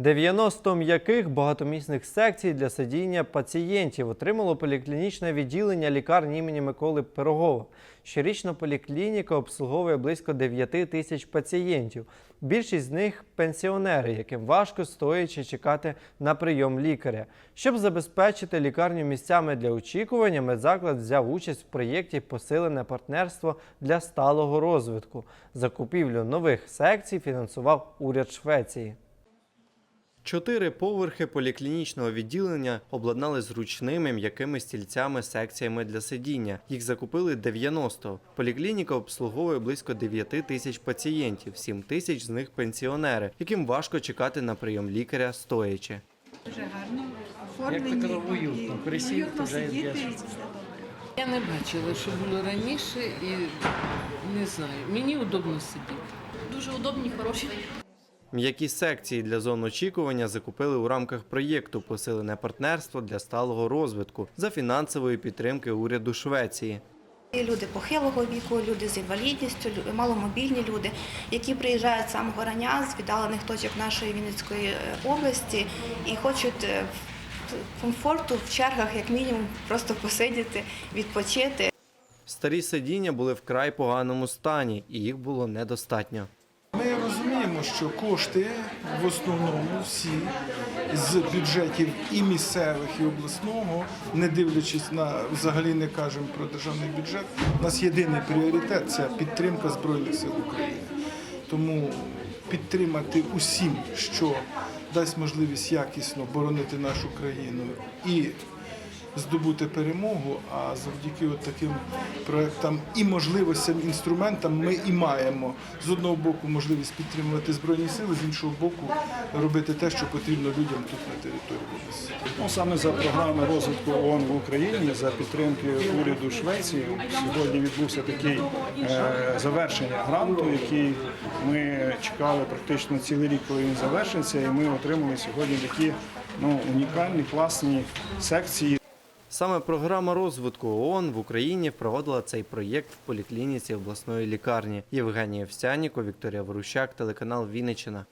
90 м'яких багатомісних секцій для сидіння пацієнтів отримало поліклінічне відділення лікарні імені Миколи Пирогова. Щорічно поліклініка обслуговує близько 9 тисяч пацієнтів. Більшість з них пенсіонери, яким важко стоячи чекати на прийом лікаря. Щоб забезпечити лікарню місцями для очікування, медзаклад взяв участь в проєкті Посилене партнерство для сталого розвитку. Закупівлю нових секцій фінансував уряд Швеції. Чотири поверхи поліклінічного відділення обладнали зручними м'якими стільцями секціями для сидіння. Їх закупили 90. Поліклініка обслуговує близько 9 тисяч пацієнтів, 7 тисяч з них пенсіонери, яким важко чекати на прийом лікаря стоячи. Дуже гарно оформлені. уютно. і уютно сидіти. Я не бачила, що було раніше, і не знаю. Мені удобно сидіти. дуже удобні, хороші. М'які секції для зон очікування закупили у рамках проєкту Посилене партнерство для сталого розвитку за фінансової підтримки уряду Швеції. Люди похилого віку, люди з інвалідністю, маломобільні люди, які приїжджають з самого рання з віддалених точок нашої Вінницької е, області і хочуть е, комфорту в чергах, як мінімум, просто посидіти, відпочити. Старі сидіння були в край поганому стані, і їх було недостатньо. Ми що кошти в основному всі з бюджетів і місцевих, і обласного, не дивлячись на взагалі не кажемо про державний бюджет. У нас єдиний пріоритет це підтримка Збройних сил України. Тому підтримати усім, що дасть можливість якісно боронити нашу країну і здобути перемогу. А завдяки от таким проектам і можливостям, інструментам ми і маємо з одного боку можливість підтримувати збройні сили, з іншого боку робити те, що потрібно людям тут на території. Ну, саме за програми розвитку ООН в Україні, за підтримки уряду Швеції, сьогодні відбувся такий е, завершення гранту, який ми чекали практично цілий рік, коли він завершиться, і ми отримали сьогодні такі ну, унікальні, класні секції. Саме програма розвитку ООН в Україні впровадила цей проєкт в поліклініці обласної лікарні. Євгенія Овсяніко, Вікторія Ворущак, телеканал Вінниччина.